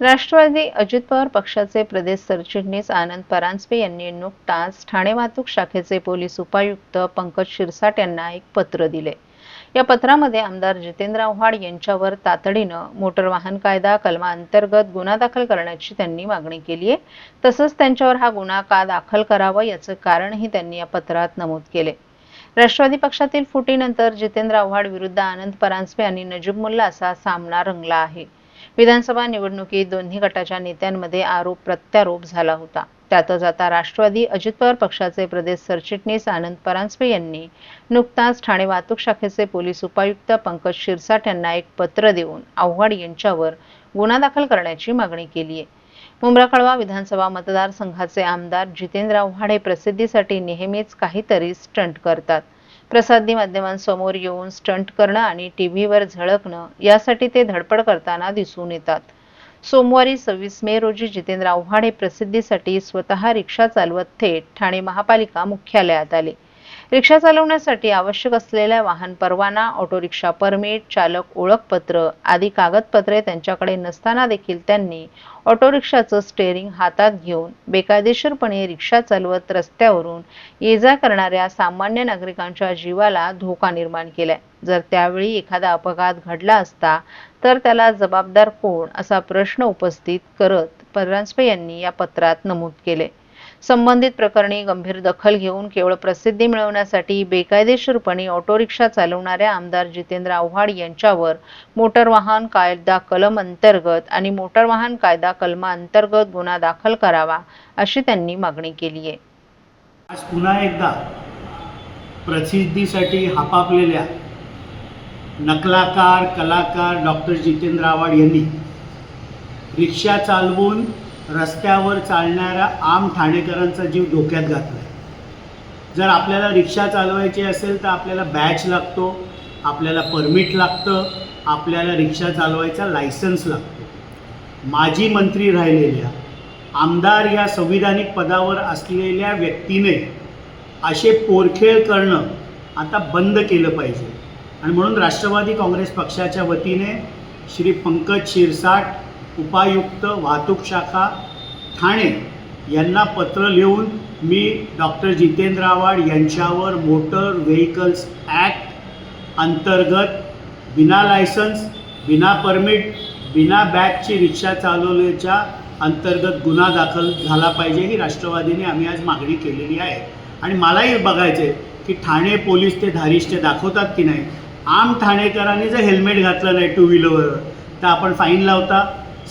राष्ट्रवादी अजित पवार पक्षाचे प्रदेश सरचिटणीस आनंद परांजपे यांनी नुकताच ठाणे वाहतूक शाखेचे पोलीस उपायुक्त पंकज शिरसाट यांना एक पत्र दिले. या पत्रामध्ये आमदार जितेंद्र आव्हाड यांच्यावर तातडीनं मोटर वाहन कायदा कलमा अंतर्गत गुन्हा दाखल करण्याची त्यांनी मागणी केली आहे. तसंच त्यांच्यावर हा गुन्हा का दाखल करावा याचं कारणही त्यांनी या पत्रात नमूद केले. राष्ट्रवादी पक्षातील फुटीनंतर जितेंद्र आव्हाड विरुद्ध आनंद परांजपे आणि नजीब मुल्ला असा सामना रंगला आहे. विधानसभा निवडणुकीत दोन्ही गटाच्या नेत्यांमध्ये आरोप प्रत्यारोप झाला होता. त्यातच आता राष्ट्रवादी अजित पवार पक्षाचे प्रदेश सरचिटणीस आनंद परांजपे यांनी नुकताच ठाणे वाहतूक शाखेचे पोलीस उपायुक्त पंकज शिरसाट यांना एक पत्र देऊन आव्हाड यांच्यावर गुन्हा दाखल करण्याची मागणी केली आहे मुंब्रा कळवा विधानसभा मतदारसंघाचे आमदार जितेंद्र आव्हाड हे प्रसिद्धीसाठी नेहमीच काहीतरी स्टंट करतात. प्रसादी माध्यमांसमोर येऊन स्टंट करणं आणि टीव्हीवर झळकणं यासाठी ते धडपड करताना दिसून येतात. सोमवारी सव्वीस मे रोजी जितेंद्र आव्हाड हे प्रसिद्धीसाठी स्वतः रिक्षा चालवत थेट ठाणे महापालिका मुख्यालयात आले. रिक्षा चालवण्यासाठी आवश्यक असलेल्या वाहन परवाना ऑटो रिक्षा परमिट चालक ओळखपत्र आदी कागदपत्रे त्यांच्याकडे नसताना देखील त्यांनी ऑटो रिक्षाचं स्टेअरिंग हातात घेऊन बेकायदेशीरपणे रिक्षा चालवत रस्त्यावरून ये जा करणाऱ्या सामान्य नागरिकांच्या जीवाला धोका निर्माण केलाय. जर त्यावेळी एखादा अपघात घडला असता तर त्याला जबाबदार कोण असा प्रश्न उपस्थित करत परांजपे यांनी या पत्रात नमूद केले. संबंधित प्रकरणी गंभीर दखल घेऊन केवळ प्रसिद्धी मिळवण्यासाठी बेकायदेशीरपणे ऑटोरिक्षा चालवणाऱ्या आमदार जितेंद्र आव्हाड यांच्यावर मोटर वाहन कायदा कलम अंतर्गत आणि मोटर वाहन कायदा कलमा अंतर्गत गुन्हा दाखल करावा अशी त्यांनी मागणी केली आहे. आज पुन्हा एकदा प्रसिद्धीसाठी हापापलेल्या नकलाकार कलाकार डॉक्टर जितेंद्र आव्हाड यांनी रिक्षा चालवून रस्त्यावर चालणाऱ्या आम ठाणेकरांचा जीव धोक्यात घातला आहे जर आपल्याला रिक्षा चालवायची असेल तर आपल्याला बॅच लागतो आपल्याला परमिट लागतं आपल्याला रिक्षा चालवायचा लायसन्स लागतो. माजी मंत्री राहिलेल्या आमदार या संविधानिक पदावर असलेल्या व्यक्तीने असे पोरखेळ करणं आता बंद केलं पाहिजे. आणि म्हणून राष्ट्रवादी काँग्रेस पक्षाच्या वतीने श्री पंकज शिरसाट उपायुक्त वाहतूक शाखा ठाणे यांना पत्र लिहून मी डॉक्टर जितेंद्र आव्हाड यांच्यावर मोटर व्हेकल्स ॲक्ट अंतर्गत बिना लायसन्स बिना परमिट बिना बॅगची रिक्षा चालवल्याच्या अंतर्गत गुन्हा दाखल झाला पाहिजे ही राष्ट्रवादीने आम्ही आज मागणी केलेली आहे. आणि मलाही बघायचं आहे की ठाणे पोलीस ते धारिष्ट्य दाखवतात की नाही? आम ठाणेकरांनी जर हेल्मेट घातलं नाही टू व्हीलरवर तर आपण फाईन लावता?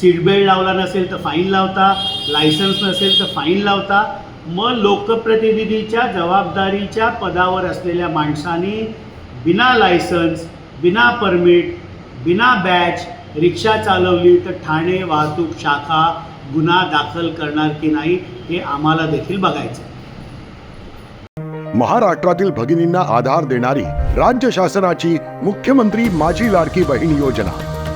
सीट बेल्ट लावला नसेल तर फाईन लावता लायसन्स नसेल तर फाईन लावता. मग लोकप्रतिनिधीच्या जबाबदारीच्या पदावर असलेल्या माणसांनी बिना लायसन्स बिना परमिट बिना बॅच रिक्षा चालवली तर ठाणे वाहतूक शाखा गुन्हा दाखल करणार की नाही हे आम्हाला देखील बघायचं महाराष्ट्रातील भगिनींना आधार देणारी राज्य शासनाची मुख्यमंत्री माझी लाडकी बहीण योजना.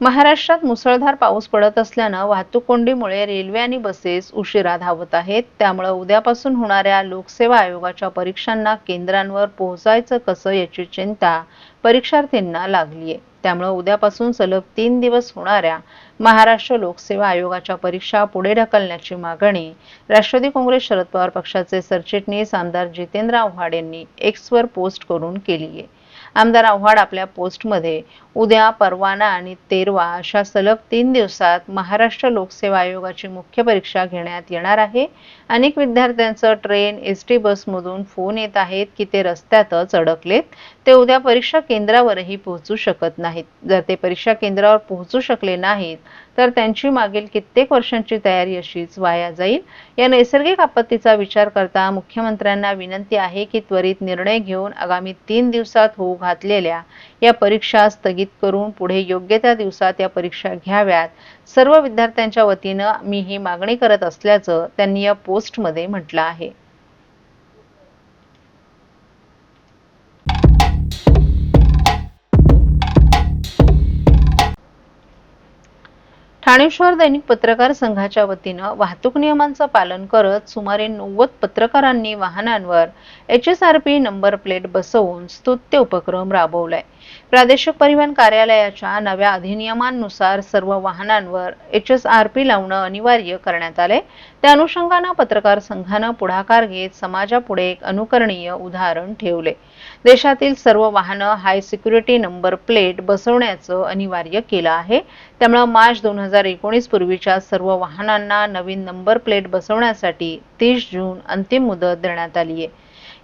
महाराष्ट्रात मुसळधार पाऊस पडत असल्यानं वाहतूक कोंडीमुळे रेल्वे आणि बसेस उशिरा धावत आहेत. त्यामुळे उद्यापासून होणाऱ्या लोकसेवा आयोगाच्या परीक्षांना केंद्रांवर पोहोचायचं कसं याची चिंता परीक्षार्थींना लागली आहे त्यामुळे उद्यापासून सलग तीन दिवस होणाऱ्या महाराष्ट्र लोकसेवा आयोगाच्या परीक्षा पुढे ढकलण्याची मागणी राष्ट्रवादी काँग्रेस शरद पवार पक्षाचे सरचिटणीस आमदार जितेंद्र आव्हाड यांनी एक्सवर पोस्ट करून केली आहे आमदार आव्हाड आपल्या पोस्टमध्ये उद्या परवाना आणि तेरवा अशा सलग तीन दिवसात महाराष्ट्र लोकसेवा आयोगाची मुख्य परीक्षा घेण्यात येणार आहे. अनेक विद्यार्थ्यांचं ट्रेन एस टी बसमधून फोन येत आहेत की ते रस्त्यातच अडकलेत. ते उद्या परीक्षा केंद्रावरही पोहोचू शकत नाहीत. जर ते परीक्षा केंद्रावर पोहोचू शकले नाहीत तर त्यांची मागील कित्येक वर्षांची तयारी अशीच वाया जाईल. या नैसर्गिक आपत्तीचा विचार करता मुख्यमंत्र्यांना विनंती आहे की त्वरित निर्णय घेऊन आगामी तीन दिवसात होऊ घातलेल्या या परीक्षा स्थगित करून पुढे योग्य त्या दिवसात या परीक्षा घ्याव्यात. सर्व विद्यार्थ्यांच्या वतीनं मी ही मागणी करत असल्याचं त्यांनी या पोस्टमध्ये म्हटलं आहे. ठाणे शहर दैनिक पत्रकार संघाच्या वतीनं वाहतूक नियमांचं पालन करत सुमारे नव्वद पत्रकारांनी वाहनांवर H S R P number plate बसवून स्तुत्य उपक्रम राबवलाय. प्रादेशिक परिवहन कार्यालयाच्या नव्या अधिनियमांनुसार सर्व वाहनांवर एच एस आर पी लावणं अनिवार्य करण्यात आलंय. त्या अनुषंगानं पत्रकार संघानं पुढाकार घेत समाजापुढे एक अनुकरणीय उदाहरण ठेवले. देशातील सर्व वाहनं हाय सिक्युरिटी नंबर प्लेट बसवण्याचं अनिवार्य केलं आहे. त्यामुळे मार्च दोन हजार एकोणीस पूर्वीच्या सर्व वाहनांना नवीन नंबर प्लेट बसवण्यासाठी तीस जून अंतिम मुदत देण्यात आली आहे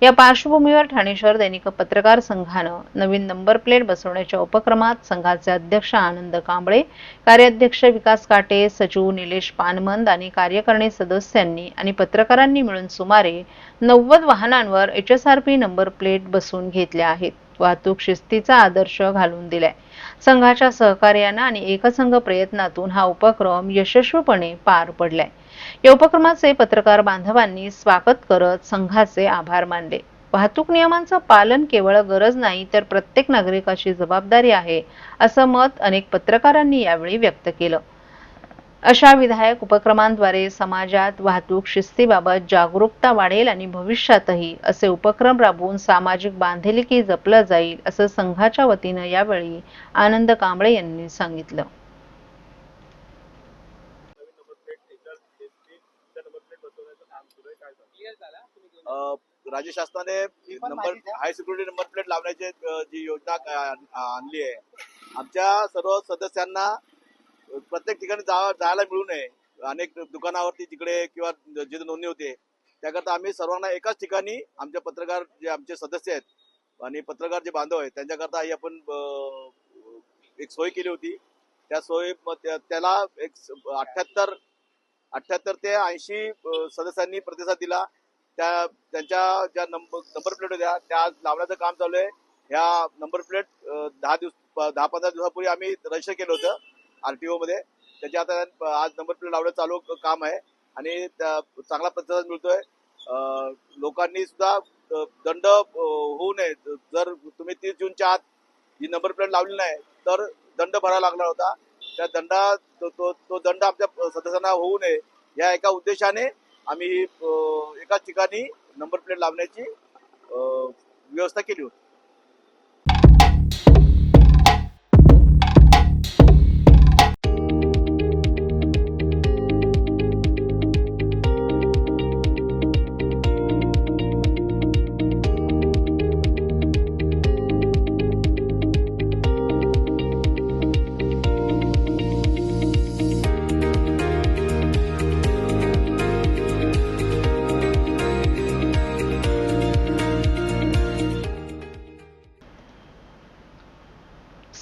या पार्श्वभूमीवर ठाणे शहर दैनिक पत्रकार संघानं नवीन नंबर प्लेट बसवण्याच्या उपक्रमात संघाचे अध्यक्ष आनंद कांबळे कार्याध्यक्ष विकास काटे सचिव निलेश पानमंद आणि कार्यकारिणी सदस्यांनी आणि पत्रकारांनी मिळून सुमारे नव्वद वाहनांवर H S R P number plate बसवून घेतल्या आहेत. वाहतूक शिस्तीचा आदर्श घालून दिलाय. संघाच्या सहकार्यानं आणि एकसंघ प्रयत्नातून हा उपक्रम यशस्वीपणे पार पडलाय. या उपक्रमाचे पत्रकार बांधवांनी स्वागत करत संघाचे आभार मानले. वाहतूक नियमांचं पालन केवळ गरज नाही तर प्रत्येक नागरिकाची जबाबदारी आहे असं मत अनेक पत्रकारांनी यावेळी व्यक्त केलं. अशा विधायक उपक्रमांद्वारे समाजात वाहतूक शिस्तीबाबत जागरूकता वाढेल आणि भविष्यातही असे उपक्रम राबवून सामाजिक बांधिलकी जपलं जाईल असं संघाच्या वतीनं यावेळी आनंद कांबळे यांनी सांगितलं. राज्य शासनाने number high security number plate लावण्याची जी योजना आणली आहे. आमच्या सर्व सदस्यांना प्रत्येक ठिकाणी जायला मिळू नये. अनेक दुकानावरती तिकडे किंवा जिथे नोंदणी होते त्याकरता आम्ही सर्वांना एकाच ठिकाणी आमचे पत्रकार जे आमचे सदस्य आहेत आणि पत्रकार जे बांधव आहेत त्यांच्याकरता ही आपण एक सोय केली होती. त्या सोयी त्याला एक अठ्याहत्तर अठ्याहत्तर ते ऐंशी सदस्यांनी प्रतिसाद दिला. त्या त्यांच्या ज्या नंबर नंबर प्लेट होत्या त्या आज लावण्याचं काम चालू आहे. ह्या नंबर प्लेट दहा दिवस दहा पंधरा दिवसापूर्वी आम्ही रजिस्टर केलं होतं आर टी ओमध्ये त्याच्या आता आज नंबर प्लेट लावण्याचं चालू काम आहे आणि त्या- चांगला प्रतिसाद मिळतोय. लोकांनी सुद्धा दंड होऊ नये. जर तुम्ही तीस जूनच्या आत ही नंबर प्लेट लावली नाही तर दंड भरावा लागला होता. त्या दंडा तो तो तो दंड आमच्या सदस्यांना होऊ नये या एका उद्देशाने आम्ही ही, एकाच ठिकाणी नंबर प्लेट लावण्याची व्यवस्था केली होती.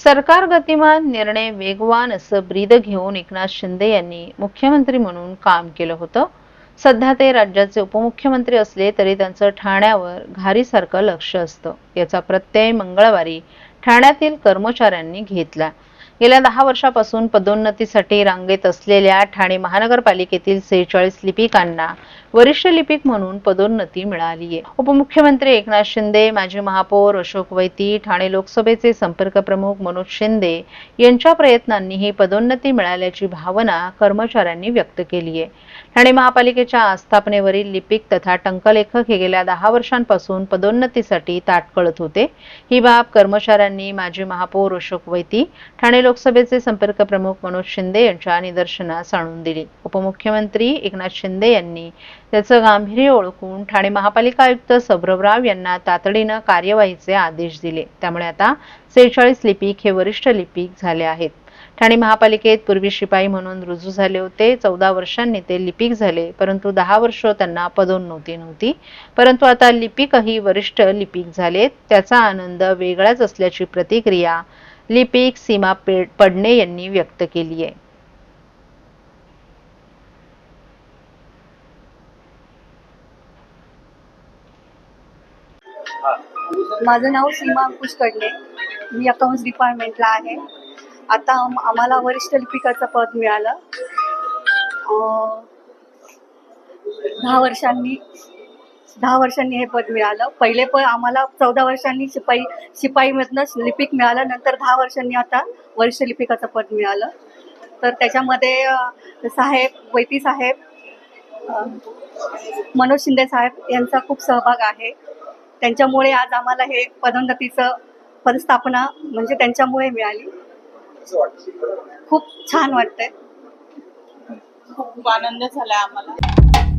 सरकार गतिमान निर्णय वेगवान असं ब्रीद घेऊन एकनाथ शिंदे यांनी मुख्यमंत्री म्हणून काम केलं होतं. सध्या ते राज्याचे उपमुख्यमंत्री असले तरी त्यांचं ठाण्यावर घारीसारखं लक्ष असतं. याचा प्रत्यय मंगळवारी ठाण्यातील कर्मचाऱ्यांनी घेतला. गेल्या दहा वर्षापासून पदोन्नतीसाठी रांगेत असलेल्या ठाणे महानगरपालिकेतील सेहेचाळीस लिपिकांना वरिष्ठ लिपिक म्हणून पदोन्नती मिळाली आहे. उपमुख्यमंत्री एकनाथ शिंदे माजी महापौर अशोक वैती ठाणे लोकसभेचे संपर्क प्रमुख मनोज शिंदे यांच्या प्रयत्नांनी ही पदोन्नती मिळाल्याची भावना कर्मचाऱ्यांनी व्यक्त केली आहे. ठाणे महापालिकेच्या आस्थापनेवरील लिपिक तथा टंकलेखक हे गेल्या दहा वर्षांपासून पदोन्नतीसाठी ताटकळत होते. ही बाब कर्मचाऱ्यांनी माजी महापौर अशोक वैती ठाणे लोकसभेचे संपर्क प्रमुख मनोज शिंदे यांच्या निदर्शनास आणून दिली. उपमुख्यमंत्री एकनाथ शिंदे यांनी त्याचं गांभीर्य ओळखून ठाणे महापालिका आयुक्त सौरभराव यांना तातडीनं कार्यवाहीचे आदेश दिले. त्यामुळे आता सेहेचाळीस लिपिक हे वरिष्ठ लिपिक झाले आहेत. ठाणे महापालिकेत पूर्वी शिपाई म्हणून रुजू झाले होते चौदा वर्षांनी ते लिपिक झाले परंतु दहा वर्ष त्यांना पदोन्नती नव्हती. परंतु आता लिपिकही वरिष्ठ लिपिक झालेत. त्याचा आनंद वेगळाच असल्याची प्रतिक्रिया लिपिक सीमा पे- पडणे यांनी व्यक्त केली आहे. माझं नाव सीमा अंकुश कडले मी अकाउंट्स डिपार्टमेंटला आहे. आता आम्हाला वरिष्ठ लिपिकाचं पद मिळालं. अं, दहा वर्षांनी दहा वर्षांनी हे पद मिळालं. पहिले पण आम्हाला चौदा वर्षांनी शिपाई शिपाईमधनं लिपिक मिळालं. नंतर दहा वर्षांनी आता वरिष्ठ लिपिकाचं पद मिळालं. तर त्याच्यामध्ये साहेब वैती साहेब मनोज शिंदे साहेब यांचा खूप सहभाग आहे. त्यांच्यामुळे आज आम्हाला हे पदोन्नतीचं पदस्थापना म्हणजे त्यांच्यामुळे मिळाली. खूप छान वाटतंय. खूप आनंद झाला आम्हाला.